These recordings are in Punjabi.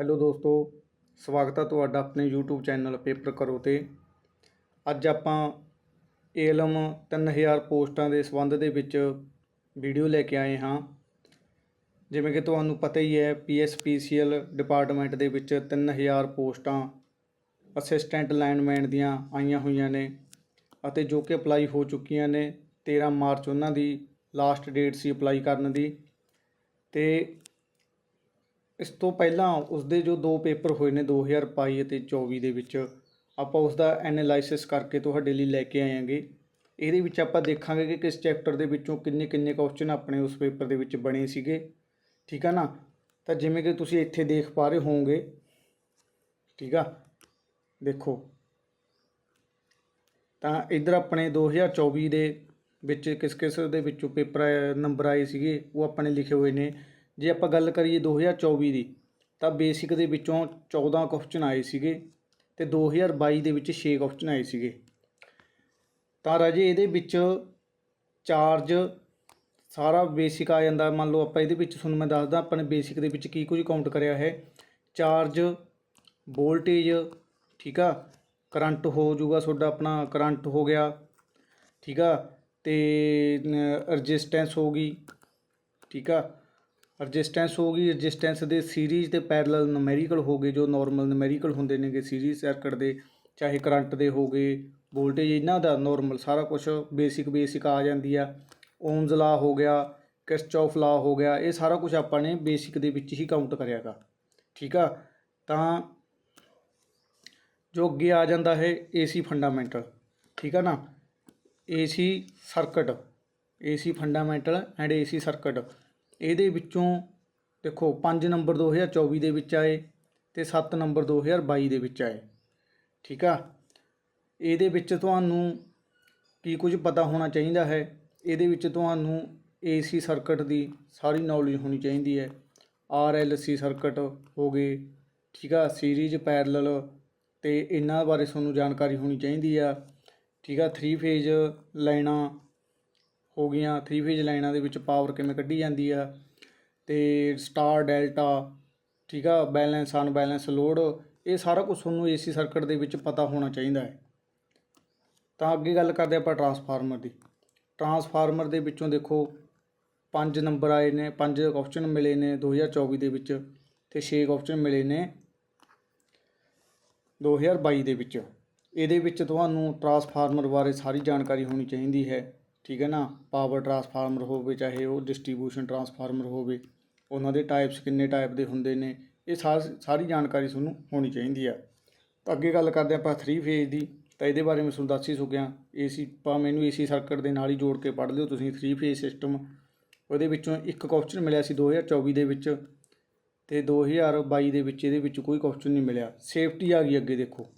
ਹੈਲੋ ਦੋਸਤੋ, ਸਵਾਗਤ ਹੈ ਤੁਹਾਡਾ ਆਪਣੇ YouTube ਚੈਨਲ ਪੇਪਰ ਕਰੋ ਤੇ। ਅੱਜ ਆਪਾਂ ਏਲਮ 3000 ਪੋਸਟਾਂ ਦੇ ਸੰਬੰਧ ਦੇ ਵਿੱਚ ਵੀਡੀਓ ਲੈ ਕੇ ਆਏ ਹਾਂ। ਜਿਵੇਂ ਕਿ ਤੁਹਾਨੂੰ ਪਤਾ ਹੀ ਹੈ PSPCL ਡਿਪਾਰਟਮੈਂਟ ਦੇ ਵਿੱਚ 3000 ਪੋਸਟਾਂ ਅਸਿਸਟੈਂਟ ਲਾਈਨਮੈਨ ਦੀਆਂ ਆਈਆਂ ਹੋਈਆਂ ਨੇ ਅਤੇ ਜੋ ਕਿ ਅਪਲਾਈ ਹੋ ਚੁੱਕੀਆਂ ਨੇ। 13 ਮਾਰਚ ਉਹਨਾਂ ਦੀ ਲਾਸਟ ਡੇਟ ਸੀ ਅਪਲਾਈ ਕਰਨ ਦੀ। ਤੇ ਇਸ ਤੋਂ ਪਹਿਲਾਂ ਉਸਦੇ ਜੋ ਦੋ ਪੇਪਰ ਹੋਏ ਨੇ 2022 ਅਤੇ 24 ਦੇ ਵਿੱਚ, ਆਪਾਂ ਉਸ ਦਾ ਐਨਾਲਾਈਸਿਸ ਕਰਕੇ ਤੁਹਾਡੇ ਲਈ ਲੈ ਕੇ ਆਏਾਂਗੇ ਇਹਦੇ ਵਿੱਚ ਆਪਾਂ ਦੇਖਾਂਗੇ ਕਿ ਕਿਸ ਚੈਪਟਰ ਦੇ ਵਿੱਚੋਂ ਕਿੰਨੇ ਕਿੰਨੇ ਕੁਐਸਚਨ ਆਪਣੇ ਉਸ ਪੇਪਰ ਦੇ ਵਿੱਚ ਬਣੇ ਸੀਗੇ। ਠੀਕ ਆ ਨਾ? ਤਾਂ ਜਿਵੇਂ ਕਿ ਤੁਸੀਂ ਇੱਥੇ ਦੇਖ ਪਾ ਰਹੇ ਹੋਵੋਗੇ। ਠੀਕ ਆ? ਦੇਖੋ। ਤਾਂ ਇਧਰ ਆਪਣੇ 2024 ਦੇ ਵਿੱਚ ਕਿਸ ਕਿਸ ਦੇ ਵਿੱਚੋਂ ਪੇਪਰ, ਨੰਬਰ ਆਏ ਸੀਗੇ, ਉਹ ਆਪਣੇ ਲਿਖੇ ਹੋਏ ਨੇ। ਜੇ ਆਪਾਂ ਗੱਲ ਕਰੀਏ 2024 ਦੀ, ਤਾਂ ਬੇਸਿਕ ਦੇ ਵਿੱਚੋਂ 14 ਕੁਐਸਚਨ ਆਏ ਸੀਗੇ ਤੇ 2022 ਦੇ ਵਿੱਚ 6 ਕੁਐਸਚਨ ਆਏ ਸੀਗੇ। ਤਾਂ ਰਾਜੇ, ਇਹਦੇ ਵਿੱਚ ਚਾਰਜ ਸਾਰਾ ਬੇਸਿਕ ਆ ਜਾਂਦਾ। ਮੰਨ ਲਓ ਆਪਾਂ ਇਹਦੇ ਵਿੱਚ, ਤੁਹਾਨੂੰ ਮੈਂ ਦੱਸਦਾ, ਆਪਾਂ ਨੇ ਬੇਸਿਕ ਦੇ ਵਿੱਚ ਕੀ ਕੁਝ ਕਾਊਂਟ ਕਰਿਆ ਹੈ। ਚਾਰਜ ਵੋਲਟੇਜ ਠੀਕ ਆ? ਕਰੰਟ ਹੋ ਜਾਊਗਾ ਤੁਹਾਡਾ ਆਪਣਾ, ਕਰੰਟ ਹੋ ਗਿਆ, ਠੀਕ ਆ? ਤੇ ਰਜਿਸਟੈਂਸ ਹੋ ਗਈ, ਠੀਕ ਆ? ਰਜਿਸਟੈਂਸ ਹੋ ਗਈ ਰਜਿਸਟੈਂਸ ਦੇ ਸੀਰੀਜ਼ ਤੇ ਪੈਰਲਲ ਨੂਮੈਰੀਕਲ ਹੋ ਗਏ, ਜੋ ਨਾਰਮਲ ਨੂਮੈਰੀਕਲ ਹੁੰਦੇ ਨੇਗੇ ਸੀਰੀਜ਼ ਸਰਕਟ ਦੇ, ਚਾਹੇ ਕਰੰਟ ਦੇ ਹੋ ਗਏ ਵੋਲਟੇਜ ਇਹਨਾਂ ਦਾ ਨਾਰਮਲ ਸਾਰਾ ਕੁਝ ਬੇਸਿਕ ਬੇਸਿਕ ਆ ਜਾਂਦੀ ਆ। ਓਮਸ ਲਾ ਹੋ ਗਿਆ ਕਿਰਚੌਫ ਲਾ ਹੋ ਗਿਆ, ਇਹ ਸਾਰਾ ਕੁਝ ਆਪਾਂ ਨੇ ਬੇਸਿਕ ਦੇ ਵਿੱਚ ਹੀ ਕਾਊਂਟ ਕਰਿਆਗਾ, ਠੀਕ ਆ? ਤਾਂ ਜੋ ਅੱਗੇ ਆ ਜਾਂਦਾ ਹੈ ਏਸੀ ਫੰਡਾਮੈਂਟਲ ਠੀਕ ਆ ਨਾ? AC circuit AC fundamental and AC circuit ਇਹਦੇ ਵਿੱਚੋਂ ਦੇਖੋ 5 ਨੰਬਰ 2024 ਦੇ ਵਿੱਚ ਆਏ ਤੇ 7 ਨੰਬਰ 2022 ਦੇ ਵਿੱਚ ਆਏ। ਠੀਕ ਆ? ਇਹਦੇ ਵਿੱਚ ਤੁਹਾਨੂੰ ਕੀ ਕੁਝ ਪਤਾ ਹੋਣਾ ਚਾਹੀਦਾ ਹੈ? ਇਹਦੇ ਵਿੱਚ ਤੁਹਾਨੂੰ ਏਸੀ ਸਰਕਟ ਦੀ ਸਾਰੀ ਨੌਲੇਜ ਹੋਣੀ ਚਾਹੀਦੀ ਹੈ। ਆਰ ਐਲ ਸੀ ਸਰਕਟ ਹੋ ਗਏ, ਠੀਕ ਆ? ਸੀਰੀਜ਼ ਪੈਰਲਲ ਤੇ ਇਹਨਾਂ ਬਾਰੇ ਤੁਹਾਨੂੰ ਜਾਣਕਾਰੀ ਹੋਣੀ ਚਾਹੀਦੀ ਆ। ਠੀਕ ਆ? 3 ਫੇਜ਼ ਲਾਈਨਾਂ ਹੋ ਗਈਆਂ ਥ੍ਰੀ ਫੇਜ਼ ਲਾਈਨਾਂ ਦੇ ਵਿੱਚ ਪਾਵਰ ਕਿਵੇਂ ਕੱਢੀ ਜਾਂਦੀ ਆ ਤੇ ਸਟਾਰ ਡੈਲਟਾ ਠੀਕ ਆ ਬੈਲੈਂਸ ਅਨਬੈਲੈਂਸ ਲੋਡ ਇਹ ਸਾਰਾ ਕੁਝ ਤੁਹਾਨੂੰ ਏਸੀ ਸਰਕਟ ਦੇ ਵਿੱਚ ਪਤਾ ਹੋਣਾ ਚਾਹੀਦਾ ਹੈ। ਤਾਂ ਅੱਗੇ ਗੱਲ ਕਰਦੇ ਆਪਾਂ ਟਰਾਂਸਫਾਰਮਰ ਦੀ। ਟਰਾਂਸਫਾਰਮਰ ਦੇ ਵਿੱਚੋਂ ਦੇਖੋ ਪੰਜ ਨੰਬਰ ਆਏ ਨੇ 5 ਕੁਐਸਚਨ ਮਿਲੇ ਨੇ 2024 ਦੇ ਵਿੱਚ ਤੇ 6 ਕੁਐਸਚਨ ਮਿਲੇ ਨੇ 2022 ਦੇ ਵਿੱਚ। ਇਹਦੇ ਵਿੱਚ ਤੁਹਾਨੂੰ ਟਰਾਂਸਫਾਰਮਰ ਬਾਰੇ ਸਾਰੀ ਜਾਣਕਾਰੀ ਹੋਣੀ ਚਾਹੀਦੀ ਹੈ। ਠੀਕ ਹੈ ਨਾ? ਪਾਵਰ ਟਰਾਂਸਫਾਰਮਰ ਹੋਵੇ, ਚਾਹੇ ਉਹ ਡਿਸਟ੍ਰੀਬਿਊਸ਼ਨ ਟਰਾਂਸਫਾਰਮਰ ਹੋਵੇ, ਉਹਨਾਂ ਦੇ ਟਾਈਪਸ ਕਿੰਨੇ ਟਾਈਪ ਦੇ ਹੁੰਦੇ ਨੇ, ਇਹ ਸਾਰ- ਸਾਰੀ ਜਾਣਕਾਰੀ ਤੁਹਾਨੂੰ ਹੋਣੀ ਚਾਹੀਦੀ ਆ। ਤਾਂ ਅੱਗੇ ਗੱਲ ਕਰਦੇ ਆਪਾਂ 3 ਫੇਜ਼ ਦੀ, ਤਾਂ ਇਹਦੇ ਬਾਰੇ ਮੈਂ ਤੁਹਾਨੂੰ ਦੱਸ ਹੀ ਚੁੱਕਿਆ। ਏਸੀ ਭਾਵੇਂ ਇਹਨੂੰ ਏਸੀ ਸਰਕਟ ਦੇ ਨਾਲ ਹੀ ਜੋੜ ਕੇ ਪੜ੍ਹ ਲਿਓ ਤੁਸੀਂ 3 ਫੇਜ਼ ਸਿਸਟਮ ਉਹਦੇ ਵਿੱਚੋਂ ਇੱਕ ਕੁਐਸਚਨ ਮਿਲਿਆ ਸੀ 2024 ਦੇ ਵਿੱਚ ਤੇ 2022 ਦੇ ਵਿੱਚ ਇਹਦੇ ਵਿੱਚ ਕੋਈ ਕੁਐਸਚਨ ਨਹੀਂ ਮਿਲਿਆ। ਸੇਫਟੀ ਆ ਗਈ ਅੱਗੇ ਦੇਖੋ।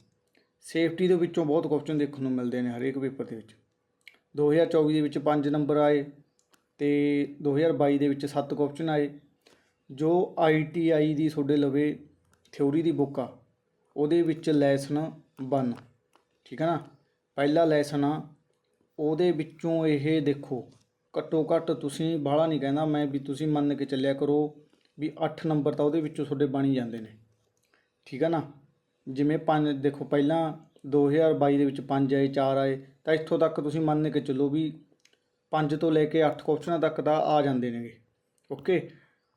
ਸੇਫਟੀ ਦੇ ਵਿੱਚੋਂ ਬਹੁਤ ਕੁਐਸਚਨ ਦੇਖਣ ਨੂੰ ਮਿਲਦੇ ਨੇ ਹਰੇਕ ਪੇਪਰ ਦੇ ਵਿੱਚ। 2024 ਦੇ ਵਿੱਚ ਪੰਜ ਨੰਬਰ ਆਏ ਅਤੇ ਦੋ ਹਜ਼ਾਰ ਬਾਈ ਦੇ ਵਿੱਚ ਸੱਤ ਕੁਐਸਚਨ ਆਏ। ਜੋ ਆਈ ਟੀ ਆਈ ਦੀ ਤੁਹਾਡੇ ਲਵੇ ਥਿਊਰੀ ਦੀ ਬੁੱਕ ਆ, ਉਹਦੇ ਵਿੱਚ ਲੈਸਨ 1 ਠੀਕ ਹੈ ਨਾ? ਪਹਿਲਾ ਲੈਸਨ ਆ, ਉਹਦੇ ਵਿੱਚੋਂ ਇਹ ਦੇਖੋ, ਘੱਟੋ ਘੱਟ ਤੁਸੀਂ ਬਾਹਲਾ ਨਹੀਂ ਕਹਿੰਦਾ ਮੈਂ ਵੀ ਤੁਸੀਂ ਮੰਨ ਕੇ ਚੱਲਿਆ ਕਰੋ ਵੀ 8 ਨੰਬਰ ਤਾਂ ਉਹਦੇ ਵਿੱਚੋਂ ਤੁਹਾਡੇ ਬਣ ਜਾਂਦੇ ਨੇ। ਠੀਕ ਹੈ ਨਾ? ਜਿਵੇਂ ਪੰਜ, ਦੇਖੋ ਪਹਿਲਾਂ 2022 ਦੇ ਵਿੱਚ 5 ਆਏ 4 ਆਏ, ਤਾਂ ਇੱਥੋਂ ਤੱਕ ਤੁਸੀਂ ਮੰਨ ਕੇ ਚੱਲੋ ਵੀ 5 ਤੋਂ ਲੈ ਕੇ 8 ਕੁਐਸਚਨਾਂ ਤੱਕ ਤਾਂ ਆ ਜਾਂਦੇ ਨੇਗੇ। ਓਕੇ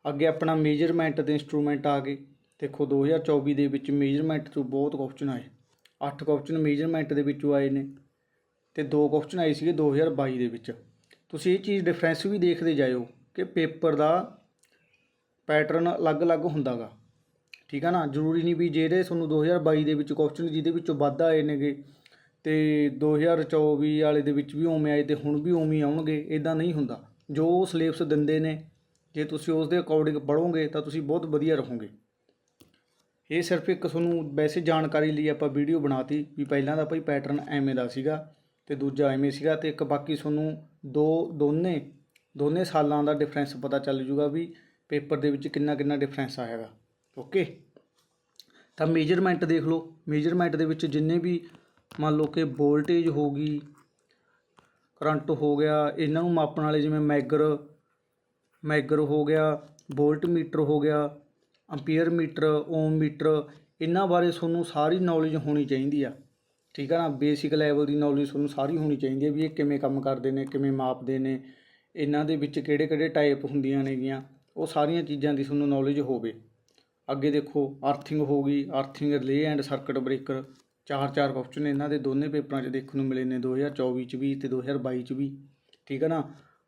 ਅੱਗੇ ਆਪਣਾ ਮੇਜਰਮੈਂਟ ਦੇ ਇਨਸਟਰੂਮੈਂਟ ਆ ਗਏ। ਦੇਖੋ 2024 ਦੇ ਵਿੱਚ ਮੇਜਰਮੈਂਟ ਤੋਂ ਬਹੁਤ ਕੁਐਸਚਨ ਆਏ। 8 ਕੁਐਸਚਨ ਮੇਜਰਮੈਂਟ ਦੇ ਵਿੱਚੋਂ ਆਏ ਨੇ। ਤੇ ਦੋ ਕੁਐਸਚਨ ਆਏ ਸੀਗੇ 2022 ਦੇ ਵਿੱਚ। ਤੁਸੀਂ ਇਹ ਚੀਜ਼ ਡਿਫਰੈਂਸ ਵੀ ਦੇਖਦੇ ਜਾਇਓ ਕਿ ਪੇਪਰ ਦਾ ਪੈਟਰਨ ਅਲੱਗ-ਅਲੱਗ ਹੁੰਦਾਗਾ। ਠੀਕ ਆ ਨਾ? ਜ਼ਰੂਰੀ ਨਹੀਂ ਵੀ ਜਿਹੜੇ ਤੁਹਾਨੂੰ 2022 ਦੇ ਵਿੱਚ ਕੁਐਸਚਨ ਜਿਹਦੇ ਵਿੱਚੋਂ ਵੱਧ ਆਏ ਨੇਗੇ, ਤੇ 2024 ਵਾਲੇ ਦੇ ਵਿੱਚ ਵੀ ਉਵੇਂ ਆਏ ਤੇ ਹੁਣ ਵੀ ਉਵੇਂ ਆਉਣਗੇ ਇਦਾਂ ਨਹੀਂ ਹੁੰਦਾ। ਜੋ ਸਿਲੇਬਸ ਦਿੰਦੇ ਨੇ, ਜੇ ਤੁਸੀਂ ਉਸ ਦੇ ਅਕੋਰਡਿੰਗ ਪੜ੍ਹੋਗੇ ਤਾਂ ਤੁਸੀਂ ਬਹੁਤ ਵਧੀਆ ਰਹੋਗੇ। ਇਹ ਸਿਰਫ ਇੱਕ ਤੁਹਾਨੂੰ ਵੈਸੇ ਜਾਣਕਾਰੀ ਲਈ ਆਪਾਂ ਵੀਡੀਓ ਬਣਾਤੀ ਵੀ ਪਹਿਲਾਂ ਦਾ ਭਾਈ ਪੈਟਰਨ ਐਵੇਂ ਦਾ ਸੀਗਾ ਤੇ ਦੂਜਾ ਐਵੇਂ ਸੀਗਾ ਤੇ ਇੱਕ ਬਾਕੀ ਤੁਹਾਨੂੰ ਦੋ ਦੋਨੇ ਦੋਨੇ ਸਾਲਾਂ ਦਾ ਡਿਫਰੈਂਸ ਪਤਾ ਚੱਲ ਜੂਗਾ ਵੀ ਪੇਪਰ ਦੇ ਵਿੱਚ ਕਿੰਨਾ ਕਿੰਨਾ ਡਿਫਰੈਂਸ ਆਏਗਾ ਓਕੇ। ਤਾਂ ਮੇਜਰਮੈਂਟ ਦੇਖ ਲਓ। ਮੇਜਰਮੈਂਟ ਦੇ ਵਿੱਚ ਜਿੰਨੇ ਵੀ ਮੰਨ ਲਓ ਕਿ ਵੋਲਟੇਜ ਹੋ ਗਈ, ਕਰੰਟ ਹੋ ਗਿਆ, ਇਹਨਾਂ ਨੂੰ ਮਾਪਣ ਵਾਲੇ ਜਿਵੇਂ ਮੈਗਰ ਮੈਗਰ ਹੋ ਗਿਆ ਵੋਲਟ ਮੀਟਰ ਹੋ ਗਿਆ ਅੰਪੀਅਰ ਮੀਟਰ ਓਮ ਮੀਟਰ ਇਹਨਾਂ ਬਾਰੇ ਤੁਹਾਨੂੰ ਸਾਰੀ ਨੌਲੇਜ ਹੋਣੀ ਚਾਹੀਦੀ ਆ। ਠੀਕ ਆ ਨਾ? ਬੇਸਿਕ ਲੈਵਲ ਦੀ ਨੌਲੇਜ ਤੁਹਾਨੂੰ ਸਾਰੀ ਹੋਣੀ ਚਾਹੀਦੀ ਹੈ ਵੀ ਇਹ ਕਿਵੇਂ ਕੰਮ ਕਰਦੇ ਨੇ, ਕਿਵੇਂ ਮਾਪਦੇ ਨੇ, ਇਹਨਾਂ ਦੇ ਵਿੱਚ ਕਿਹੜੇ ਕਿਹੜੇ ਟਾਈਪ ਹੁੰਦੀਆਂ ਨੇਗੀਆਂ, ਉਹ ਸਾਰੀਆਂ ਚੀਜ਼ਾਂ ਦੀ ਤੁਹਾਨੂੰ ਨੌਲੇਜ ਹੋਵੇ। ਅੱਗੇ ਦੇਖੋ ਅਰਥਿੰਗ ਹੋ ਗਈ earthing relay and circuit breaker ਚਾਰ ਚਾਰ ਕੁਐਸਚਨ ਇਹਨਾਂ ਦੇ ਦੋਨੇ ਪੇਪਰਾਂ 'ਚ ਦੇਖਣ ਨੂੰ ਮਿਲੇ ਨੇ 2024 'ਚ ਵੀ ਤੇ 2022 'ਚ ਵੀ, ਠੀਕ ਹੈ ਨਾ?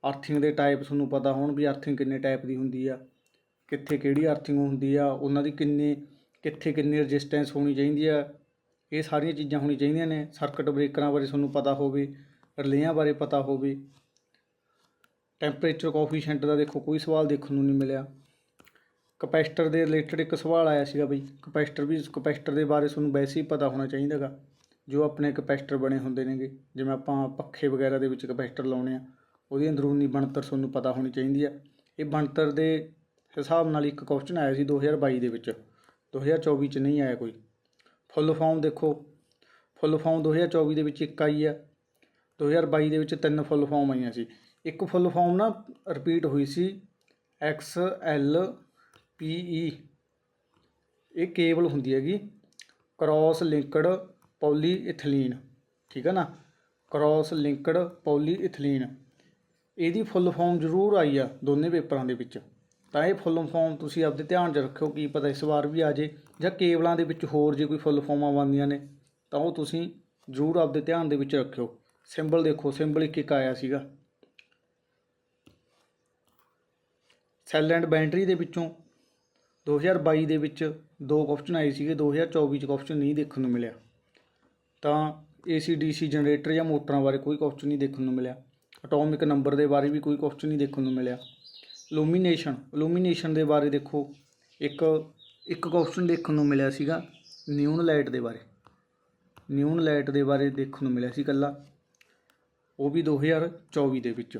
ਅਰਥਿੰਗ ਦੇ ਟਾਈਪ ਤੁਹਾਨੂੰ ਪਤਾ ਹੋਣ ਵੀ ਅਰਥਿੰਗ ਕਿੰਨੇ ਟਾਈਪ ਦੀ ਹੁੰਦੀ ਆ, ਕਿੱਥੇ ਕਿਹੜੀ ਅਰਥਿੰਗ ਹੁੰਦੀ ਆ, ਉਹਨਾਂ ਦੀ ਕਿੰਨੇ, ਕਿੱਥੇ ਕਿੰਨੀ ਰੈਜ਼ਿਸਟੈਂਸ ਹੋਣੀ ਚਾਹੀਦੀ ਆ, ਇਹ ਸਾਰੀਆਂ ਚੀਜ਼ਾਂ ਹੋਣੀ ਚਾਹੀਦੀਆਂ ਨੇ ਸਰਕਟ ਬ੍ਰੇਕਰਾਂ ਬਾਰੇ ਤੁਹਾਨੂੰ ਪਤਾ ਹੋਵੇ ਰਿਲੇਆਂ ਬਾਰੇ ਪਤਾ ਹੋਵੇ। ਟੈਂਪਰੇਚਰ ਕੋਫੀਸ਼ੀਐਂਟ ਦਾ ਦੇਖੋ, ਕੋਈ ਸਵਾਲ ਦੇਖਣ ਨੂੰ ਨਹੀਂ ਮਿਲਿਆ। ਕਪੈਸਿਟਰ ਦੇ ਰਿਲੇਟਡ ਇੱਕ ਸਵਾਲ ਆਇਆ ਸੀਗਾ ਬਈ, ਕਪੈਸਿਟਰ ਵੀ, ਕਪੈਸਿਟਰ ਦੇ ਬਾਰੇ ਤੁਹਾਨੂੰ ਵੈਸੇ ਹੀ ਪਤਾ ਹੋਣਾ ਚਾਹੀਦਾਗਾ ਜੋ ਆਪਣੇ ਕਪੈਸਿਟਰ ਬਣੇ ਹੁੰਦੇ ਨੇਗੇ, ਜਿਵੇਂ ਆਪਾਂ ਪੱਖੇ ਵਗੈਰਾ ਦੇ ਵਿੱਚ ਕਪੈਸਿਟਰ ਲਾਉਣੇ ਆ, ਉਹਦੀ ਅੰਦਰੂਨੀ ਬਣਤਰ ਤੁਹਾਨੂੰ ਪਤਾ ਹੋਣੀ ਚਾਹੀਦੀ ਆ। ਇਹ ਬਣਤਰ ਦੇ ਹਿਸਾਬ ਨਾਲ ਇੱਕ ਕੁਐਸਚਨ ਆਇਆ ਸੀ 2022 ਦੇ ਵਿੱਚ 2024 ਚ ਨਹੀਂ ਆਇਆ ਕੋਈ। ਫੁੱਲ ਫਾਰਮ ਦੇਖੋ, ਫੁੱਲ ਫਾਰਮ 2024 ਦੇ ਵਿੱਚ ਇੱਕ ਆਈ ਆ 2022 ਦੇ ਵਿੱਚ ਤਿੰਨ ਫੁੱਲ ਫਾਰਮ ਆਈਆਂ ਸੀ। ਇੱਕ ਫੁੱਲ ਫਾਰਮ ਨਾ ਰਿਪੀਟ ਹੋਈ ਸੀ ਐਕਸ ਐਲ ਪੀ ਈ ਇਹ ਕੇਬਲ ਹੁੰਦੀ ਹੈਗੀ ਕ੍ਰਾਸ ਲਿੰਕਡ ਪੌਲੀ ਇਥਲੀਨ ਠੀਕ ਹੈ ਨਾ? ਕ੍ਰਾਸ ਲਿੰਕਡ ਪੌਲੀ ਇਥਲੀਨ ਇਹਦੀ ਫੁੱਲ ਫਾਰਮ ਜ਼ਰੂਰ ਆਈ ਆ ਦੋਨੇ ਪੇਪਰਾਂ ਦੇ ਵਿੱਚ। ਤਾਂ ਇਹ ਫੁੱਲ ਫਾਰਮ ਤੁਸੀਂ ਆਪਦੇ ਧਿਆਨ 'ਚ ਰੱਖਿਓ, ਕੀ ਪਤਾ ਇਸ ਵਾਰ ਵੀ ਆ ਜੇ ਜਾਂ ਕੇਬਲਾਂ ਦੇ ਵਿੱਚ ਹੋਰ ਜੇ ਕੋਈ ਫੁੱਲ ਫਾਰਮਾਂ ਬਣਦੀਆਂ ਨੇ, ਤਾਂ ਉਹ ਤੁਸੀਂ ਜ਼ਰੂਰ ਆਪਦੇ ਧਿਆਨ ਦੇ ਵਿੱਚ ਰੱਖਿਓ। ਸਿੰਬਲ ਦੇਖੋ, ਸਿੰਬਲ ਇੱਕ ਇੱਕ ਆਇਆ ਸੀਗਾ। ਸੈੱਲ ਐਂਡ ਬੈਟਰੀ ਦੇ ਵਿੱਚੋਂ 2022 ਦੇ ਵਿੱਚ ਦੋ ਕੁਐਸਚਨ ਆਏ ਸੀਗੇ 2024 ਚ ਕੁਐਸਚਨ ਨਹੀਂ ਦੇਖਣ ਨੂੰ ਮਿਲਿਆ। ਤਾਂ AC DC ਜਨਰੇਟਰ ਜਾਂ ਮੋਟਰਾਂ ਬਾਰੇ ਕੋਈ ਕੁਐਸਚਨ ਨਹੀਂ ਦੇਖਣ ਨੂੰ ਮਿਲਿਆ। ਐਟੋਮਿਕ ਨੰਬਰ ਦੇ ਬਾਰੇ ਵੀ ਕੋਈ ਕੁਐਸਚਨ ਨਹੀਂ ਦੇਖਣ ਨੂੰ ਮਿਲਿਆ। ਇਲੂਮੀਨੇਸ਼ਨ ਇਲੂਮੀਨੇਸ਼ਨ ਦੇ ਬਾਰੇ ਦੇਖੋ। ਇੱਕ ਇੱਕ ਕੁਐਸਚਨ ਦੇਖਣ ਨੂੰ ਮਿਲਿਆ ਸੀਗਾ ਨਿਊਨ ਲਾਈਟ ਦੇ ਬਾਰੇ। ਨਿਊਨ ਲਾਈਟ ਦੇ ਬਾਰੇ ਦੇਖਣ ਨੂੰ ਮਿਲਿਆ ਸੀ ਇਕੱਲਾ। ਉਹ ਵੀ 2024 ਦੇ ਵਿੱਚ।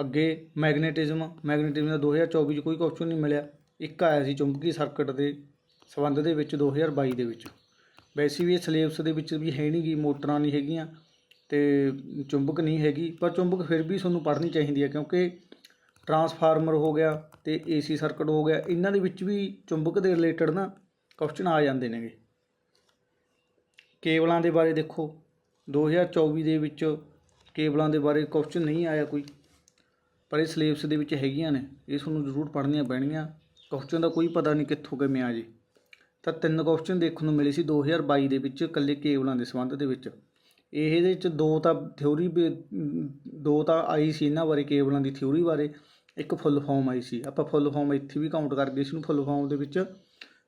ਅੱਗੇ ਮੈਗਨੇਟਿਜ਼ਮ ਮੈਗਨੇਟਿਜ਼ਮ ਦਾ 2024 ਚ ਕੋਈ ਕੁਐਸਚਨ ਨਹੀਂ ਮਿਲਿਆ। ਇੱਕ ਆਇਆ ਸੀ ਚੁੰਬਕੀ ਸਰਕਟ ਦੇ ਸੰਬੰਧ ਦੇ ਵਿੱਚ 2022 ਦੇ ਵਿੱਚ। ਵੈਸੇ ਵੀ ਇਹ ਸਿਲੇਬਸ ਦੇ ਵਿੱਚ ਵੀ ਹੈ ਨਹੀਂ ਗੀ, ਮੋਟਰਾਂ ਨਹੀਂ ਹੈਗੀਆਂ ਤੇ ਚੁੰਬਕ ਨਹੀਂ ਹੈਗੀ, ਪਰ ਚੁੰਬਕ ਫਿਰ ਵੀ ਤੁਹਾਨੂੰ ਪੜ੍ਹਨੀ ਚਾਹੀਦੀ ਹੈ ਕਿਉਂਕਿ ਟਰਾਂਸਫਾਰਮਰ ਹੋ ਗਿਆ ਤੇ ਏਸੀ ਸਰਕਟ ਹੋ ਗਿਆ, ਇਹਨਾਂ ਦੇ ਵਿੱਚ ਵੀ ਚੁੰਬਕ ਦੇ ਰਿਲੇਟਡ ਨਾ ਕੁਐਸਚਨ ਆ ਜਾਂਦੇ ਨੇਗੇ। ਕੇਬਲਾਂ ਦੇ ਬਾਰੇ ਦੇਖੋ 2024 ਦੇ ਵਿੱਚ ਕੇਬਲਾਂ ਦੇ ਬਾਰੇ ਕੁਐਸਚਨ ਨਹੀਂ ਆਇਆ ਕੋਈ, ਪਰ ਇਹ ਸਿਲੇਬਸ ਦੇ ਵਿੱਚ ਹੈਗੀਆਂ ਨੇ, ਇਹ ਤੁਹਾਨੂੰ ਜ਼ਰੂਰ ਪੜ੍ਹਨੀਆਂ ਪੈਣਗੀਆਂ। ਕੁਐਸਚਨ ਦਾ ਕੋਈ ਪਤਾ ਨਹੀਂ ਕਿੱਥੋਂ ਕਿਵੇਂ ਆ ਜੇ। ਤਾਂ ਤਿੰਨ ਕੁਐਸਚਨ ਦੇਖਣ ਨੂੰ ਮਿਲੇ ਸੀ 2022 ਦੇ ਵਿੱਚ ਇਕੱਲੇ ਕੇਬਲਾਂ ਦੇ ਸੰਬੰਧ ਦੇ ਵਿੱਚ। ਇਹਦੇ ਵਿੱਚ ਦੋ ਤਾਂ ਥਿਉਰੀ ਦੋ ਤਾਂ ਆਈ ਸੀ ਇਹਨਾਂ ਬਾਰੇ ਕੇਬਲਾਂ ਦੀ ਥਿਉਰੀ ਬਾਰੇ। ਇੱਕ ਫੁੱਲ ਫਾਰਮ ਆਈ ਸੀ। ਆਪਾਂ ਫੁੱਲ ਫਾਰਮ ਇੱਥੇ ਵੀ ਕਾਊਂਟ ਕਰ ਗਏ ਸੀ ਨੂੰ ਫੁੱਲ ਫਾਰਮ ਦੇ ਵਿੱਚ।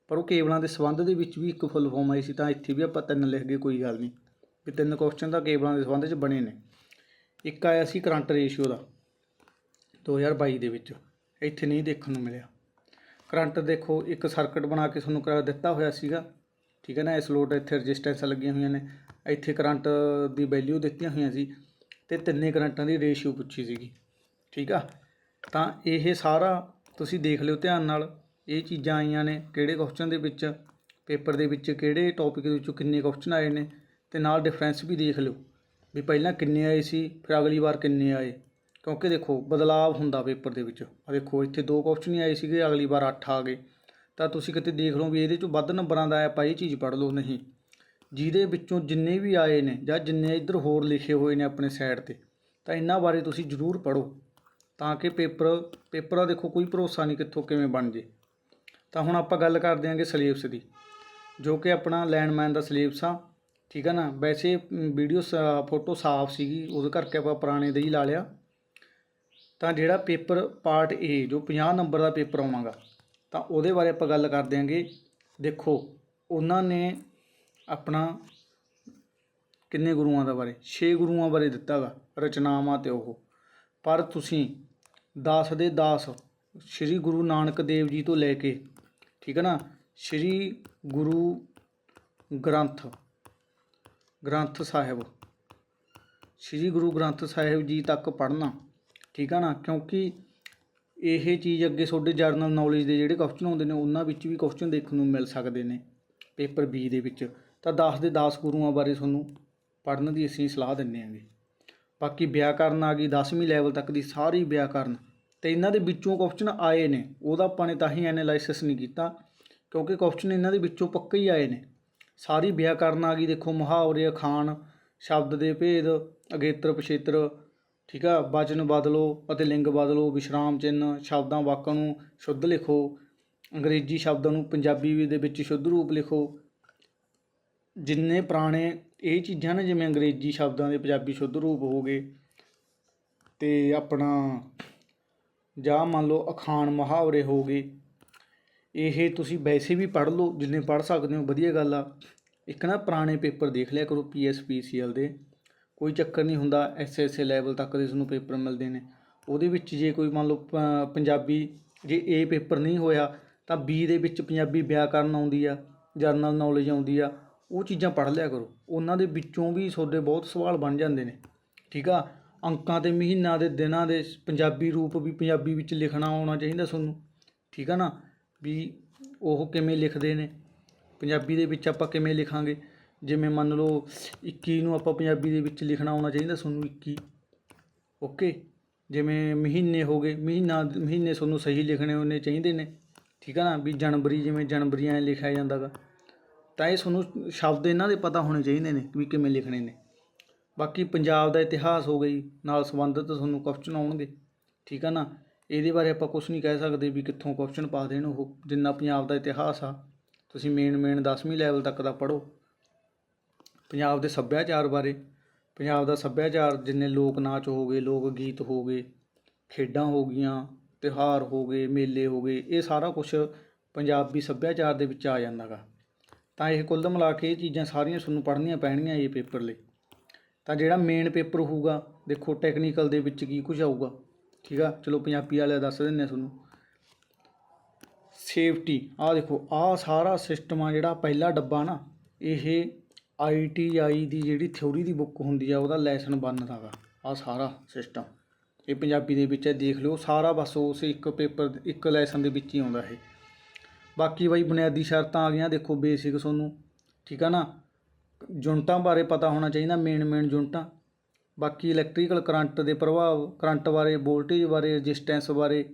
ਪਰ ਉਹ ਕੇਬਲਾਂ ਦੇ ਸੰਬੰਧ ਦੇ ਵਿੱਚ ਵੀ ਇੱਕ ਫੁੱਲ ਫਾਰਮ ਆਈ ਸੀ, ਤਾਂ ਇੱਥੇ ਵੀ ਆਪਾਂ ਤਿੰਨ ਲਿਖ ਗਏ ਕੋਈ ਗੱਲ ਨਹੀਂ। ਵੀ ਤਿੰਨ ਕੁਐਸਚਨ ਤਾਂ ਕੇਬਲਾਂ ਦੇ ਸੰਬੰਧ 'ਚ ਬਣੇ ਨੇ। ਇੱਕ ਆਇਆ ਸੀ ਕਰੰਟ ਰੇਸ਼ੀਓ ਦਾ 2022 ਦੇ ਵਿੱਚ। ਇੱਥੇ ਨਹੀਂ ਦੇਖਣ ਨੂੰ ਮਿਲਿਆ। ਕਰੰਟ ਦੇਖੋ, ਇੱਕ ਸਰਕਟ ਬਣਾ ਕੇ ਤੁਹਾਨੂੰ ਕਰ ਦਿੱਤਾ ਹੋਇਆ ਸੀਗਾ। ਠੀਕ ਹੈ ਨਾ, ਇਸ ਲੋਡ ਇੱਥੇ ਰੈਜ਼ਿਸਟੈਂਸਾਂ ਲੱਗੀਆਂ ਹੋਈਆਂ ਨੇ। ਇੱਥੇ ਕਰੰਟ ਦੀ ਵੈਲਿਊ ਦਿੱਤੀਆਂ ਹੋਈਆਂ ਸੀ ਤੇ ਤਿੰਨੇ ਕਰੰਟਾਂ ਦੀ ਰੇਸ਼ੀਓ ਪੁੱਛੀ ਸੀਗੀ। ਠੀਕ ਆ? ਤਾਂ ਇਹ ਸਾਰਾ ਤੁਸੀਂ ਦੇਖ ਲਿਓ ਧਿਆਨ ਨਾਲ, ਇਹ ਚੀਜ਼ਾਂ ਆਈਆਂ ਨੇ ਕਿਹੜੇ ਕੁਐਸਚਨ ਦੇ ਵਿੱਚ, ਪੇਪਰ ਦੇ ਵਿੱਚ ਕਿਹੜੇ ਟੌਪਿਕ ਦੇ ਵਿੱਚੋਂ ਕਿੰਨੇ ਕੁਐਸਚਨ ਆਏ ਨੇ, ਤੇ ਨਾਲ ਡਿਫਰੈਂਸ ਵੀ ਦੇਖ ਲਿਓ। ਵੀ ਪਹਿਲਾਂ ਕਿੰਨੇ ਆਏ ਸੀ, ਫਿਰ ਅਗਲੀ ਵਾਰ ਕਿੰਨੇ ਆਏ। ਕਿਉਂਕਿ ਦੇਖੋ, ਬਦਲਾਵ ਹੁੰਦਾ ਪੇਪਰ ਦੇ ਵਿੱਚ। ਆ ਦੇਖੋ, ਇੱਥੇ ਦੋ ਕੁਐਸਚਨ ਹੀ ਆਏ ਸੀਗੇ, ਅਗਲੀ ਵਾਰ 8 ਆ ਗਏ। ਤਾਂ ਤੁਸੀਂ ਕਿਤੇ ਦੇਖ ਲਓ ਵੀ ਇਹਦੇ ਚੋਂ ਵੱਧ ਨੰਬਰਾਂ ਦਾ ਆਪਾਂ ਇਹ ਚੀਜ਼ ਪੜ੍ਹ ਲਓ ਨਹੀਂ। ਜਿਹਦੇ ਵਿੱਚੋਂ ਜਿੰਨੇ ਵੀ ਆਏ ਨੇ ਜਾਂ ਜਿੰਨੇ ਇੱਧਰ ਹੋਰ ਲਿਖੇ ਹੋਏ ਨੇ ਆਪਣੇ ਸਾਈਡ ਤੇ, ਤਾਂ ਇਹਨਾਂ ਬਾਰੇ ਤੁਸੀਂ ਜ਼ਰੂਰ ਪੜ੍ਹੋ। ਤਾਂ ਕਿ ਪੇਪਰ ਪੇਪਰ ਦਾ ਦੇਖੋ, ਕੋਈ ਭਰੋਸਾ ਨਹੀਂ ਕਿੱਥੋਂ ਕਿਵੇਂ ਬਣ ਜੇ। ਤਾਂ ਹੁਣ ਆਪਾਂ ਗੱਲ ਕਰਦੇ ਹਾਂਗੇ ਸਿਲੇਬਸ ਦੀ, ਜੋ ਕਿ ਆਪਣਾ ਲੈਂਡਮੈਨ ਦਾ ਸਿਲੇਬਸ ਆ। ਠੀਕ ਹੈ ਨਾ? ਵੈਸੇ ਵੀਡੀਓ ਫੋਟੋ ਸਾਫ਼ ਸੀਗੀ, ਉਹਦੇ ਕਰਕੇ ਆਪਾਂ ਪੁਰਾਣੇ ਦੇ ਹੀ ਲਾ ਲਿਆ। ਤਾਂ ਜਿਹੜਾ ਪੇਪਰ ਪਾਰਟ ਏ ਜੋ 50 ਨੰਬਰ ਦਾ ਪੇਪਰ ਆਵਾਂਗਾ ਤਾਂ ਉਹਦੇ ਬਾਰੇ ਆਪਾਂ ਗੱਲ ਕਰ ਦਿਆਂਗੇ। ਦੇਖੋ, ਉਹਨਾਂ ਨੇ ਆਪਣਾ ਕਿੰਨੇ ਗੁਰੂਆਂ ਦਾ ਬਾਰੇ? 6 ਗੁਰੂਆਂ ਬਾਰੇ ਦਿੱਤਾਗਾ, ਰਚਨਾਵਾਂ ਤੇ ਉਹ। ਪਰ ਤੁਸੀਂ 10 ਦੇ 10 ਸ੍ਰੀ ਗੁਰੂ ਨਾਨਕ ਦੇਵ ਜੀ ਤੋਂ ਲੈ ਕੇ, ਠੀਕ ਹੈ ਨਾ? ਸ੍ਰੀ ਗੁਰੂ ਗ੍ਰੰਥ ਗ੍ਰੰਥ ਸਾਹਿਬ, ਸ੍ਰੀ ਗੁਰੂ ਗ੍ਰੰਥ ਸਾਹਿਬ ਜੀ ਤੱਕ ਪੜ੍ਹਨਾ। ਠੀਕ ਆ ਨਾ? ਕਿਉਂਕਿ ਇਹ ਚੀਜ਼ ਅੱਗੇ ਤੁਹਾਡੇ ਜਰਨਲ ਨੌਲੇਜ ਦੇ ਜਿਹੜੇ ਕੁਐਸਚਨ ਆਉਂਦੇ ਨੇ, ਉਹਨਾਂ ਵਿੱਚ ਵੀ ਕੁਐਸਚਨ ਦੇਖਣ ਨੂੰ ਮਿਲ ਸਕਦੇ ਨੇ ਪੇਪਰ ਬੀ ਦੇ ਵਿੱਚ। ਤਾਂ 10 ਦੇ 10 ਗੁਰੂਆਂ ਬਾਰੇ ਤੁਹਾਨੂੰ ਪੜ੍ਹਨ ਦੀ ਅਸੀਂ ਸਲਾਹ ਦਿੰਦੇ ਆਂਗੇ ਬਾਕੀ ਵਿਆਕਰਨ ਆ ਗਈ 10ਵੀਂ ਲੈਵਲ ਤੱਕ ਦੀ ਸਾਰੀ ਵਿਆਕਰਨ। ਤੇ ਇਹਨਾਂ ਦੇ ਵਿੱਚੋਂ ਕੁਐਸਚਨ ਆਏ ਨੇ, ਉਹਦਾ ਆਪਾਂ ਨੇ ਤਾਂ ਹੀ ਐਨਾਲਾਈਸਿਸ ਨਹੀਂ ਕੀਤਾ, ਕਿਉਂਕਿ ਕੁਐਸਚਨ ਇਹਨਾਂ ਦੇ ਵਿੱਚੋਂ ਪੱਕੇ ਹੀ ਆਏ ਨੇ। ਸਾਰੀ ਵਿਆਕਰਨ ਆ ਗਈ, ਦੇਖੋ ਮੁਹਾਵਰੇ ਅਖਾਣ, ਸ਼ਬਦ ਦੇ ਭੇਦ, ਅਗੇਤਰ, ਪਛੇਤਰ ਠੀਕ ਆ? ਵਚਨ ਬਦਲੋ ਅਤੇ ਲਿੰਗ ਬਦਲੋ, ਵਿਸ਼ਰਾਮ ਚਿੰਨ੍ਹ ਸ਼ਬਦਾਂ ਵਾਕਾਂ ਨੂੰ ਸ਼ੁੱਧ ਲਿਖੋ। ਅੰਗਰੇਜ਼ੀ ਸ਼ਬਦਾਂ ਨੂੰ ਪੰਜਾਬੀ ਦੇ ਵਿੱਚ ਸ਼ੁੱਧ ਰੂਪ ਲਿਖੋ। ਜਿੰਨੇ ਪੁਰਾਣੇ ਇਹ ਚੀਜ਼ਾਂ ਨੇ ਜਿਵੇਂ ਅੰਗਰੇਜ਼ੀ ਸ਼ਬਦਾਂ ਦੇ ਪੰਜਾਬੀ ਸ਼ੁੱਧ ਰੂਪ ਹੋ ਗਏ। ਤੇ ਆਪਣਾ ਜਾਂ ਮੰਨ ਲਓ ਅਖਾਣ ਮੁਹਾਵਰੇ ਹੋ ਗਏ। ਇਹ ਤੁਸੀਂ ਵੈਸੇ ਵੀ ਪੜ੍ਹ ਲਓ, ਜਿੰਨੇ ਪੜ੍ਹ ਸਕਦੇ ਹੋ, ਵਧੀਆ ਗੱਲ ਆ। ਇੱਕ ਨਾ ਪੁਰਾਣੇ ਪੇਪਰ ਦੇਖ ਲਿਆ ਕਰੋ ਪੀਐਸਪੀਸੀਐਲ ਦੇ। ਕੋਈ ਚੱਕਰ ਨਹੀਂ ਹੁੰਦਾ ਐਸਐਸਏ ਲੈਵਲ ਤੱਕ ਦੇ ਤੁਹਾਨੂੰ ਪੇਪਰ ਮਿਲਦੇ ਨੇ। ਉਹਦੇ ਵਿੱਚ ਜੇ ਕੋਈ ਮੰਨ ਲਓ ਪੰਜਾਬੀ ਜੇ ਏ ਪੇਪਰ ਨਹੀਂ ਹੋਇਆ, ਤਾਂ ਬੀ ਦੇ ਵਿੱਚ ਪੰਜਾਬੀ ਵਿਆਕਰਨ ਆਉਂਦੀ ਆ ਜਰਨਲ ਨੌਲੇਜ ਆਉਂਦੀ ਆ, ਉਹ ਚੀਜ਼ਾਂ ਪੜ੍ਹ ਲਿਆ ਕਰੋ। ਉਹਨਾਂ ਦੇ ਵਿੱਚੋਂ ਵੀ ਤੁਹਾਡੇ ਬਹੁਤ ਸਵਾਲ ਬਣ ਜਾਂਦੇ ਨੇ। ਠੀਕ ਆ? ਅੰਕਾਂ ਤੇ ਮਹੀਨਾ ਦੇ ਦਿਨਾਂ ਦੇ ਪੰਜਾਬੀ ਰੂਪ ਵੀ ਪੰਜਾਬੀ ਵਿੱਚ ਲਿਖਣਾ ਆਉਣਾ ਚਾਹੀਦਾ ਤੁਹਾਨੂੰ। ਠੀਕ ਆ ਨਾ? ਵੀ ਉਹ ਕਿਵੇਂ ਲਿਖਦੇ ਨੇ? ਪੰਜਾਬੀ ਦੇ ਵਿੱਚ ਆਪਾਂ ਕਿਵੇਂ ਲਿਖਾਂਗੇ? ਜਿਵੇਂ ਮੰਨ ਲਓ 21 ਨੂੰ ਆਪਾਂ ਪੰਜਾਬੀ ਦੇ ਵਿੱਚ ਲਿਖਣਾ ਆਉਣਾ ਚਾਹੀਦਾ ਤੁਹਾਨੂੰ 21 ਓਕੇ ਜਿਵੇਂ ਮਹੀਨੇ ਹੋ ਗਏ, ਮਹੀਨਾ, ਮਹੀਨੇ ਤੁਹਾਨੂੰ ਸਹੀ ਲਿਖਣੇ ਹੋਣੇ ਚਾਹੀਦੇ ਨੇ। ਠੀਕ ਆ ਨਾ? ਵੀ ਜਨਵਰੀ ਜਿਵੇਂ ਜਨਵਰੀ ਐ ਲਿਖਿਆ ਜਾਂਦਾ ਗਾ। ਤਾਂ ਇਹ ਤੁਹਾਨੂੰ ਸ਼ਬਦ ਇਹਨਾਂ ਦੇ ਪਤਾ ਹੋਣੇ ਚਾਹੀਦੇ ਨੇ ਵੀ ਕਿਵੇਂ ਲਿਖਣੇ ਨੇ। ਬਾਕੀ ਪੰਜਾਬ ਦਾ ਇਤਿਹਾਸ ਹੋ ਗਈ, ਨਾਲ ਸੰਬੰਧਿਤ ਤੁਹਾਨੂੰ ਕੁਐਸਚਨ ਆਉਣਗੇ। ਠੀਕ ਆ ਨਾ? ਇਹਦੇ ਬਾਰੇ ਆਪਾਂ ਕੁਝ ਨਹੀਂ ਕਹਿ ਸਕਦੇ ਵੀ ਕਿੱਥੋਂ ਕੁਐਸਚਨ ਪਾ ਦੇਣ ਉਹ। ਜਿੰਨਾ ਪੰਜਾਬ ਦਾ ਇਤਿਹਾਸ ਆ। ਤੁਸੀਂ ਮੇਨ ਮੇਨ 10ਵੀਂ ਲੈਵਲ ਤੱਕ ਦਾ ਪੜ੍ਹੋ। ਪੰਜਾਬ ਦੇ ਸੱਭਿਆਚਾਰ ਬਾਰੇ। ਪੰਜਾਬ ਦਾ ਸੱਭਿਆਚਾਰ ਜਿੰਨੇ ਲੋਕ ਨਾਚ ਹੋ ਗਏ, ਲੋਕ ਗੀਤ ਹੋ ਗਏ, ਖੇਡਾਂ ਹੋ ਗਈਆਂ, ਤਿਉਹਾਰ ਹੋ ਗਏ, ਮੇਲੇ ਹੋ ਗਏ, ਇਹ ਸਾਰਾ ਕੁਝ ਪੰਜਾਬੀ ਸੱਭਿਆਚਾਰ ਦੇ ਵਿੱਚ ਆ ਜਾਂਦਾ ਗਾ। ਤਾਂ ਇਹ ਕੁੱਲ ਮਿਲਾ ਕੇ ਇਹ ਚੀਜ਼ਾਂ ਸਾਰੀਆਂ ਤੁਹਾਨੂੰ ਪੜ੍ਹਨੀਆਂ ਪੈਣਗੀਆਂ ਇਹ ਪੇਪਰ ਲਈ। ਤਾਂ ਜਿਹੜਾ ਮੇਨ ਪੇਪਰ ਹੋਊਗਾ, ਦੇਖੋ ਟੈਕਨੀਕਲ ਦੇ ਵਿੱਚ ਕੀ ਕੁਝ ਆਊਗਾ। ਠੀਕ ਆ? ਚਲੋ ਪੰਜਾਬੀ ਵਾਲੇ ਦੱਸ ਦਿੰਦੇ ਤੁਹਾਨੂੰ। ਸੇਫਟੀ ਆਹ ਦੇਖੋ, ਆਹ ਸਾਰਾ ਸਿਸਟਮ ਆ ਜਿਹੜਾ ਪਹਿਲਾ ਡੱਬਾ ਨਾ, ਇਹ ਆਈ ਟੀ ਆਈ ਦੀ ਜਿਹੜੀ ਥਿਊਰੀ ਦੀ ਬੁੱਕ ਹੁੰਦੀ ਆ, ਉਹਦਾ ਲੈਸਨ ਬਣਦਾ ਗਾ ਆਹ ਸਾਰਾ ਸਿਸਟਮ ਇਹ ਪੰਜਾਬੀ ਦੇ ਵਿੱਚ ਹੈ, ਦੇਖ ਲਿਓ, ਸਾਰਾ ਬਸ ਉਸ ਇੱਕ ਪੇਪਰ, ਇੱਕ ਲੈਸਨ ਦੇ ਵਿੱਚ ਹੀ ਆਉਂਦਾ ਇਹ। ਬਾਕੀ ਬਾਈ ਬੁਨਿਆਦੀ ਸ਼ਰਤਾਂ ਆ ਗਈਆਂ, ਦੇਖੋ ਬੇਸਿਕ ਤੁਹਾਨੂੰ, ਠੀਕ ਆ ਨਾ? ਯੂਨਿਟਾਂ ਬਾਰੇ ਪਤਾ ਹੋਣਾ ਚਾਹੀਦਾ ਮੇਨ ਮੇਨ ਯੂਨਿਟਾਂ ਬਾਕੀ ਇਲੈਕਟ੍ਰੀਕਲ ਕਰੰਟ ਦੇ ਪ੍ਰਭਾਵ ਕਰੰਟ ਬਾਰੇ ਵੋਲਟੇਜ ਬਾਰੇ ਰੈਜ਼ਿਸਟੈਂਸ ਬਾਰੇ,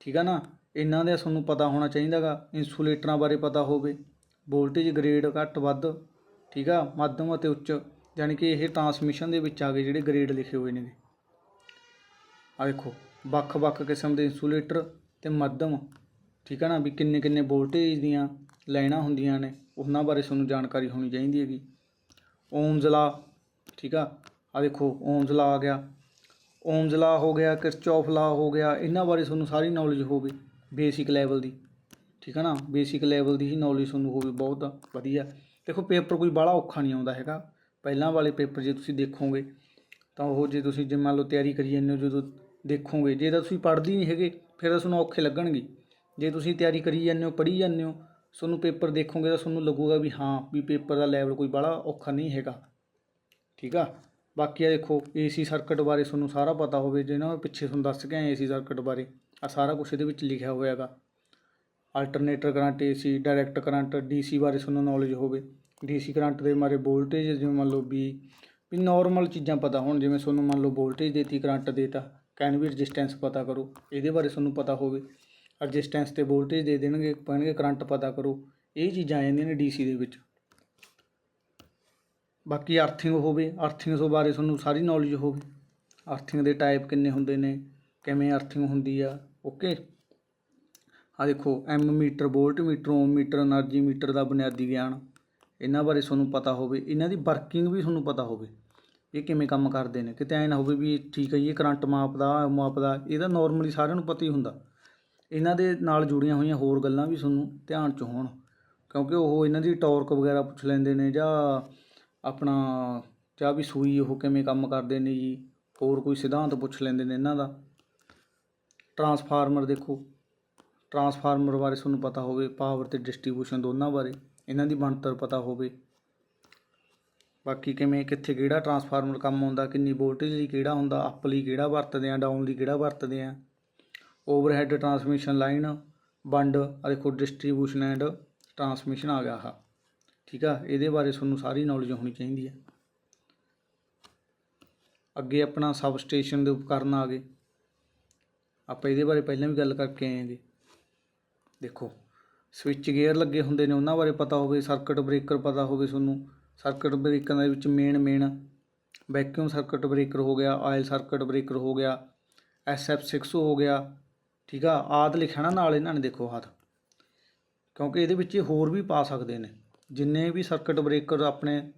ਠੀਕ ਆ ਨਾ? ਇਹਨਾਂ ਦਾ ਤੁਹਾਨੂੰ ਪਤਾ ਹੋਣਾ ਚਾਹੀਦਾਗਾ, ਇਨਸੂਲੇਟਰਾਂ ਬਾਰੇ ਪਤਾ ਹੋਵੇ। ਵੋਲਟੇਜ ਗ੍ਰੇਡ ਘੱਟ ਵੱਧ ਠੀਕ ਆ ਮੱਧਮ ਅਤੇ ਉੱਚ ਯਾਨੀ ਕਿ ਇਹ ਟਰਾਂਸਮਿਸ਼ਨ ਦੇ ਵਿੱਚ ਆ ਗਏ ਜਿਹੜੇ ਗ੍ਰੇਡ ਲਿਖੇ ਹੋਏ ਨੇ ਆ ਦੇਖੋ ਵੱਖ-ਵੱਖ ਕਿਸਮ ਦੇ ਇਨਸੂਲੇਟਰ ਤੇ ਮੱਧਮ ਠੀਕ ਆ ਨਾ, ਵੀ ਕਿੰਨੇ ਕਿੰਨੇ ਵੋਲਟੇਜ ਦੀਆਂ ਲਾਈਨਾਂ ਹੁੰਦੀਆਂ ਨੇ, ਉਹਨਾਂ ਬਾਰੇ ਤੁਹਾਨੂੰ ਜਾਣਕਾਰੀ ਹੋਣੀ ਚਾਹੀਦੀ ਹੈਗੀ। ਓਮਸ ਲਾ ਠੀਕ ਆ ਆ ਦੇਖੋ ਓਮਸ ਲਾ ਆ ਗਿਆ ਓਮਸ ਲਾ ਹੋ ਗਿਆ ਕਿਰਚੌਫ ਲਾ ਹੋ ਗਿਆ, ਇਹਨਾਂ ਬਾਰੇ ਤੁਹਾਨੂੰ ਸਾਰੀ ਨੌਲੇਜ ਹੋਵੇ ਬੇਸਿਕ ਲੈਵਲ ਦੀ, ਠੀਕ ਆ ਨਾ ਬੇਸਿਕ ਲੈਵਲ ਦੀ ਹੀ ਨੌਲੇਜ ਤੁਹਾਨੂੰ ਹੋਵੇ, ਬਹੁਤ ਵਧੀਆ। ਦੇਖੋ ਪੇਪਰ ਕੋਈ ਬਾਹਲਾ ਔਖਾ ਨਹੀਂ ਆਉਂਦਾ ਹੈਗਾ। ਪਹਿਲਾਂ ਵਾਲੇ ਪੇਪਰ ਜੇ ਤੁਸੀਂ ਦੇਖੋਗੇ, ਤਾਂ ਉਹ ਜੇ ਤੁਸੀਂ ਜੇ ਮੰਨ ਲਓ ਤਿਆਰੀ ਕਰੀ ਜਾਂਦੇ ਹੋ, ਜਦੋਂ ਦੇਖੋਗੇ, ਜੇ ਤਾਂ ਤੁਸੀਂ ਪੜ੍ਹਦੇ ਨਹੀਂ ਹੈਗੇ, ਫਿਰ ਤਾਂ ਤੁਹਾਨੂੰ ਔਖੇ ਲੱਗਣਗੇ। ਜੇ ਤੁਸੀਂ ਤਿਆਰੀ ਕਰੀ ਜਾਂਦੇ ਹੋ, ਪੜ੍ਹੀ ਜਾਂਦੇ ਹੋ, ਤੁਹਾਨੂੰ ਪੇਪਰ ਦੇਖੋਗੇ ਤਾਂ ਤੁਹਾਨੂੰ ਲੱਗੂਗਾ ਵੀ ਹਾਂ, ਵੀ ਪੇਪਰ ਦਾ ਲੈਵਲ ਕੋਈ ਬਾਹਲਾ ਔਖਾ ਨਹੀਂ ਹੈਗਾ। ਠੀਕ ਆ? ਬਾਕੀ ਆ ਦੇਖੋ ਏਸੀ ਸਰਕਟ ਬਾਰੇ ਤੁਹਾਨੂੰ ਸਾਰਾ ਪਤਾ ਹੋਵੇ ਜਿਹਨਾਂ ਮੈਂ ਪਿੱਛੇ ਤੁਹਾਨੂੰ ਦੱਸ ਕੇ ਏਸੀ ਸਰਕਟ ਬਾਰੇ ਆ ਸਾਰਾ ਕੁਝ ਇਹਦੇ ਵਿੱਚ ਲਿਖਿਆ ਹੋਇਆ ਹੈਗਾ। Alternator current, AC, direct current, DC ਬਾਰੇ ਤੁਹਾਨੂੰ ਨੌਲੇਜ ਹੋਵੇ। ਡੀਸੀ ਕਰੰਟ ਦੇ ਬਾਰੇ ਵੋਲਟੇਜ ਜਿਵੇਂ ਮੰਨ ਲਓ ਵੀ ਵੀ ਨਾਰਮਲ ਚੀਜ਼ਾਂ ਪਤਾ ਹੋਣ, ਜਿਵੇਂ ਤੁਹਾਨੂੰ ਮੰਨ ਲਓ ਵੋਲਟੇਜ ਦੇਤੀ, ਕਰੰਟ ਦੇਤਾ ਕੈਨ ਵੀ ਰੈਜ਼ਿਸਟੈਂਸ ਪਤਾ ਕਰੋ, ਇਹਦੇ ਬਾਰੇ ਤੁਹਾਨੂੰ ਪਤਾ ਹੋਵੇ। ਰੈਜ਼ਿਸਟੈਂਸ ਤੇ ਵੋਲਟੇਜ ਦੇ ਦੇਣਗੇ, ਪੈਣਗੇ, ਕਰੰਟ ਪਤਾ ਕਰੋ, ਇਹ ਚੀਜ਼ਾਂ ਆ ਜਾਂਦੀਆਂ ਨੇ ਡੀਸੀ ਦੇ ਵਿੱਚ। ਬਾਕੀ ਅਰਥਿੰਗ ਹੋਵੇ ਅਰਥਿੰਗ ਤੋਂ ਬਾਰੇ ਤੁਹਾਨੂੰ ਸਾਰੀ ਨੌਲੇਜ ਹੋਵੇ। ਅਰਥਿੰਗ ਦੇ ਟਾਈਪ ਕਿੰਨੇ ਹੁੰਦੇ ਨੇ, ਕਿਵੇਂ ਅਰਥਿੰਗ ਹੁੰਦੀ ਆ ਓਕੇ ਆ ਦੇਖੋ ammeter, voltmeter ohmmeter, energy meter ਦਾ ਬੁਨਿਆਦੀ ਗਿਆਨ। ਇਹਨਾਂ ਬਾਰੇ ਤੁਹਾਨੂੰ ਪਤਾ ਹੋਵੇ, ਇਹਨਾਂ ਦੀ ਵਰਕਿੰਗ ਵੀ ਤੁਹਾਨੂੰ ਪਤਾ ਹੋਵੇ, ਇਹ ਕਿਵੇਂ ਕੰਮ ਕਰਦੇ ਨੇ। ਕਿਤੇ ਐ ਨਾ ਹੋਵੇ ਵੀ ਠੀਕ ਹੈ ਇਹ ਕਰੰਟ ਮਾਪਦਾ ਮਾਪਦਾ ਇਹਦਾ ਨਾਰਮਲੀ ਸਾਰਿਆਂ ਨੂੰ ਪਤਾ ਹੀ ਹੁੰਦਾ। ਇਹਨਾਂ ਦੇ ਨਾਲ ਜੁੜੀਆਂ ਹੋਈਆਂ ਹੋਰ ਗੱਲਾਂ ਵੀ ਤੁਹਾਨੂੰ ਧਿਆਨ 'ਚ ਹੋਣ, ਕਿਉਂਕਿ ਉਹ ਇਹਨਾਂ ਦੀ ਟੌਰਕ ਵਗੈਰਾ ਪੁੱਛ ਲੈਂਦੇ ਨੇ, ਜਾਂ ਆਪਣਾ ਜਾਂ ਵੀ ਸੂਈ, ਉਹ ਕਿਵੇਂ ਕੰਮ ਕਰਦੇ ਨੇ ਜੀ, ਹੋਰ ਕੋਈ ਸਿਧਾਂਤ ਪੁੱਛ ਲੈਂਦੇ ਨੇ ਇਹਨਾਂ ਦਾ। ਟਰਾਂਸਫਾਰਮਰ ਦੇਖੋ ਟਰਾਂਸਫਾਰਮਰ ਬਾਰੇ ਤੁਹਾਨੂੰ ਪਤਾ ਹੋਵੇ, ਪਾਵਰ ਤੇ ਡਿਸਟ੍ਰੀਬਿਊਸ਼ਨ ਦੋਨਾਂ ਬਾਰੇ, ਇਹਨਾਂ ਦੀ ਬਣਤਰ ਪਤਾ ਹੋਵੇ। ਬਾਕੀ ਕਿਵੇਂ, ਕਿੱਥੇ ਕਿਹੜਾ ਟਰਾਂਸਫਾਰਮਰ ਕੰਮ ਆਉਂਦਾ, ਕਿੰਨੀ ਵੋਲਟੇਜ ਲਈ ਕਿਹੜਾ ਹੁੰਦਾ ਅਪ ਲਈ ਕਿਹੜਾ ਵਰਤਦੇ ਆ ਡਾਊਨ ਲਈ ਕਿਹੜਾ ਵਰਤਦੇ ਆ। ਓਵਰਹੈੱਡ ਟਰਾਂਸਮਿਸ਼ਨ ਲਾਈਨ ਵੰਡ ਆ ਦੇਖੋ ਡਿਸਟ੍ਰੀਬਿਊਸ਼ਨ ਐਂਡ ਟਰਾਂਸਮਿਸ਼ਨ ਆ ਗਿਆ ਆਹ। ਠੀਕ ਆ? ਇਹਦੇ ਬਾਰੇ ਤੁਹਾਨੂੰ ਸਾਰੀ ਨੌਲੇਜ ਹੋਣੀ ਚਾਹੀਦੀ ਹੈ ਅੱਗੇ ਆਪਣਾ ਸਬ ਸਟੇਸ਼ਨ ਦੇ ਉਪਕਰਨ ਆ ਗਏ। ਆਪਾਂ ਇਹਦੇ ਬਾਰੇ ਪਹਿਲਾਂ ਵੀ ਗੱਲ ਕਰਕੇ ਆਏ ਹਾਂਗੇ। ਦੇਖੋ ਸਵਿਚ ਗੇਅਰ ਲੱਗੇ ਹੁੰਦੇ ਨੇ, ਉਹਨਾਂ ਬਾਰੇ ਪਤਾ ਹੋਵੇ ਸਰਕਟ ਬ੍ਰੇਕਰ ਪਤਾ ਹੋਵੇ ਤੁਹਾਨੂੰ। ਸਰਕਟ ਬ੍ਰੇਕਰ ਦੇ ਵਿੱਚ main main vacuum circuit breaker ਹੋ ਗਿਆ ਆਇਲ ਸਰਕਟ ਬ੍ਰੇਕਰ ਹੋ ਗਿਆ SF6 ਹੋ ਗਿਆ, ਠੀਕ ਆ? ਆਦ ਲਿਖਿਆ ਨਾ ਨਾਲ ਇਹਨਾਂ ਨੇ ਦੇਖੋ ਹੱਥ। ਕਿਉਂਕਿ ਇਹਦੇ ਵਿੱਚ ਹੋਰ ਵੀ ਪਾ ਸਕਦੇ ਨੇ। ਜਿੰਨੇ ਵੀ ਸਰਕਟ ਬ੍ਰੇਕਰ ਆਪਣੇ,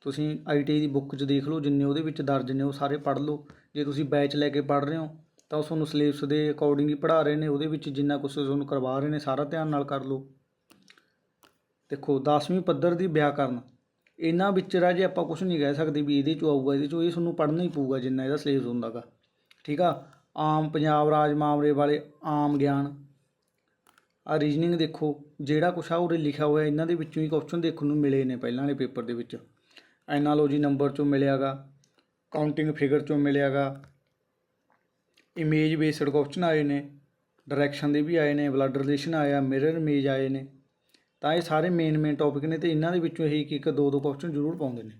ਤੁਸੀਂ ਆਈਟੀ ਦੀ ਬੁੱਕ 'ਚ ਦੇਖ ਲਓ, ਜਿੰਨੇ ਉਹਦੇ ਵਿੱਚ ਦਰਜ ਨੇ, ਉਹ ਸਾਰੇ ਪੜ੍ਹ ਲਓ। ਜੇ ਤੁਸੀਂ ਬੈਚ ਲੈ ਕੇ ਪੜ੍ਹ ਰਹੇ ਹੋ ਤਾਂ ਉਹ ਤੁਹਾਨੂੰ ਸਿਲੇਬਸ ਦੇ ਅਕੋਰਡਿੰਗ ਹੀ ਪੜ੍ਹਾ ਰਹੇ ਨੇ, ਉਹਦੇ ਵਿੱਚ ਜਿੰਨਾ ਕੁਛ ਤੁਹਾਨੂੰ ਕਰਵਾ ਰਹੇ ਨੇ, ਸਾਰਾ ਧਿਆਨ ਨਾਲ ਕਰ ਲਓ। ਦੇਖੋ 10ਵੀਂ ਪੱਧਰ ਦੀ ਵਿਆਕਰਨ, ਇਹਨਾਂ ਵਿੱਚ ਰਾਜੇ ਆਪਾਂ ਕੁਝ ਨਹੀਂ ਕਹਿ ਸਕਦੇ ਵੀ ਇਹਦੇ ਚੋਂ ਆਊਗਾ, ਇਹਦੇ ਚੋਂ ਇਹ ਤੁਹਾਨੂੰ ਪੜ੍ਹਨਾ ਹੀ ਪਊਗਾ ਜਿੰਨਾ ਇਹਦਾ ਸਿਲੇਬਸ ਹੁੰਦਾਗਾ ਠੀਕ ਆ? ਆਮ ਪੰਜਾਬ ਰਾਜ ਮਾਮਲੇ ਵਾਲੇ ਆਮ ਗਿਆਨ। ਆ ਰੀਜਨਿੰਗ ਦੇਖੋ, ਜਿਹੜਾ ਕੁਛ ਆ ਉਰੇ ਲਿਖਿਆ ਹੋਇਆ, ਇਹਨਾਂ ਦੇ ਵਿੱਚੋਂ ਹੀ ਕੁਐਸਚਨ ਦੇਖਣ ਨੂੰ ਮਿਲੇ ਨੇ ਪਹਿਲਾਂ ਵਾਲੇ ਪੇਪਰ ਦੇ ਵਿੱਚ। ਐਨਾਲੋਜੀ ਨੰਬਰ ਚੋਂ ਮਿਲਿਆਗਾ ਕਾਊਂਟਿੰਗ ਫਿਗਰ ਚੋਂ ਮਿਲਿਆਗਾ ਇਮੇਜ ਬੇਸਡ ਕੁਐਸਚਨ ਆਏ ਨੇ ਡਾਇਰੈਕਸ਼ਨ ਦੇ ਵੀ ਆਏ ਨੇ ਬਲੱਡ ਰਿਲੇਸ਼ਨ ਆਇਆ ਮਿਰਰ ਇਮੇਜ ਆਏ ਨੇ। ਤਾਂ ਇਹ ਸਾਰੇ ਮੇਨ ਮੇਨ ਟੌਪਿਕ ਨੇ ਤੇ ਇਹਨਾਂ ਦੇ ਵਿੱਚੋਂ ਇਹ ਇੱਕ ਇੱਕ ਦੋ ਦੋ ਕੁਐਸਚਨ ਜ਼ਰੂਰ ਪਾਉਂਦੇ ਨੇ।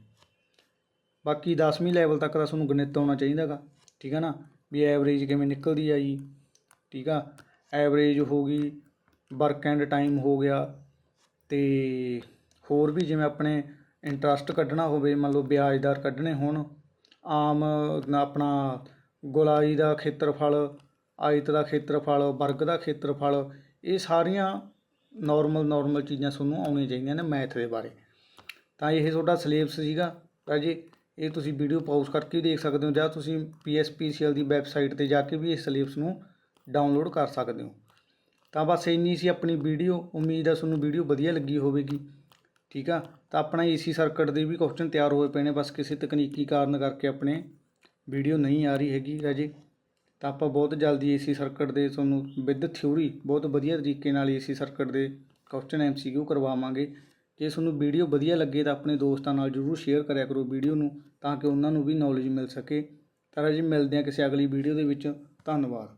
ਬਾਕੀ 10ਵੀਂ ਲੈਵਲ ਤੱਕ ਦਾ ਤੁਹਾਨੂੰ ਗਣਿਤ ਆਉਣਾ ਚਾਹੀਦਾਗਾ ਠੀਕ ਹੈ ਨਾ? ਵੀ ਐਵਰੇਜ ਕਿਵੇਂ ਨਿਕਲਦੀ ਆ ਜੀ, ਠੀਕ ਆ? ਐਵਰੇਜ ਹੋ ਗਈ ਵਰਕ ਐਂਡ ਟਾਈਮ ਹੋ ਗਿਆ, ਤੇ ਹੋਰ ਵੀ ਜਿਵੇਂ ਆਪਣੇ ਇੰਟਰਸਟ ਕੱਢਣਾ ਹੋਵੇ, ਮੰਨ ਲਓ ਵਿਆਜ ਦਰ ਕੱਢਣੇ ਹੋਣ, ਆਮ ਆਪਣਾ ਗੋਲਾਈ ਦਾ ਖੇਤਰਫਲ ਆਇਤ ਦਾ ਖੇਤਰਫਲ, ਵਰਗ ਦਾ ਖੇਤਰਫਲ, ਇਹ ਸਾਰੀਆਂ ਨਾਰਮਲ ਨਾਰਮਲ ਚੀਜ਼ਾਂ ਤੁਹਾਨੂੰ ਆਉਣੀਆਂ ਚਾਹੀਦੀਆਂ ਨੇ ਮੈਥ ਦੇ ਬਾਰੇ। ਤਾਂ ਇਹ ਤੁਹਾਡਾ ਸਿਲੇਬਸ ਸੀਗਾ। ਰਾਜੇ ਇਹ ਤੁਸੀਂ ਵੀਡੀਓ ਪਾਉਜ਼ ਕਰਕੇ ਦੇਖ ਸਕਦੇ ਹੋ ਜਾਂ ਤੁਸੀਂ ਪੀਐਸਪੀਸੀਐਲ ਦੀ ਵੈਬਸਾਈਟ ਤੇ ਜਾ ਕੇ ਵੀ ਇਸ ਸਿਲੇਬਸ ਨੂੰ ਡਾਊਨਲੋਡ ਕਰ ਸਕਦੇ ਹੋ। ਤਾਂ ਬਸ ਇੰਨੀ ਸੀ ਆਪਣੀ ਵੀਡੀਓ ਉਮੀਦ ਹੈ ਤੁਹਾਨੂੰ ਵੀਡੀਓ ਵਧੀਆ ਲੱਗੀ ਹੋਵੇਗੀ। ਠੀਕ ਆ? ਤਾਂ ਆਪਣਾ ਏਸੀ ਸਰਕਟ ਦੇ ਵੀ ਕੁਐਸਚਨ ਤਿਆਰ ਹੋਏ ਪਏ ਨੇ। ਬਸ ਕਿਸੇ ਤਕਨੀਕੀ ਕਾਰਨ ਕਰਕੇ ਆਪਣੇ ਵੀਡੀਓ ਨਹੀਂ ਆ ਰਹੀ ਹੈਗੀ ਰਾਜੇ, ਤਾਂ ਆਪਾਂ ਬਹੁਤ ਜਲਦੀ ਏਸੀ ਸਰਕਟ ਦੇ ਤੁਹਾਨੂੰ ਵਿਦ ਥਿਊਰੀ ਬਹੁਤ ਵਧੀਆ ਤਰੀਕੇ ਨਾਲ ਏਸੀ ਸਰਕਟ ਦੇ ਕੁਐਸਚਨ ਐਮਸੀਕਿਊ ਕਰਵਾਵਾਂਗੇ। ਜੇ ਤੁਹਾਨੂੰ ਵੀਡੀਓ ਵਧੀਆ ਲੱਗੇ ਤਾਂ ਆਪਣੇ ਦੋਸਤਾਂ ਨਾਲ ਜਰੂਰ ਸ਼ੇਅਰ ਕਰਿਆ ਕਰੋ ਵੀਡੀਓ ਨੂੰ ਤਾਂ ਕਿ ਉਹਨਾਂ ਨੂੰ ਵੀ ਨੌਲੇਜ ਮਿਲ ਸਕੇ। ਤਾਂ ਰਾਜੇ, ਮਿਲਦੇ ਹਾਂ ਕਿਸੇ ਅਗਲੀ ਵੀਡੀਓ ਦੇ ਵਿੱਚ। ਧੰਨਵਾਦ।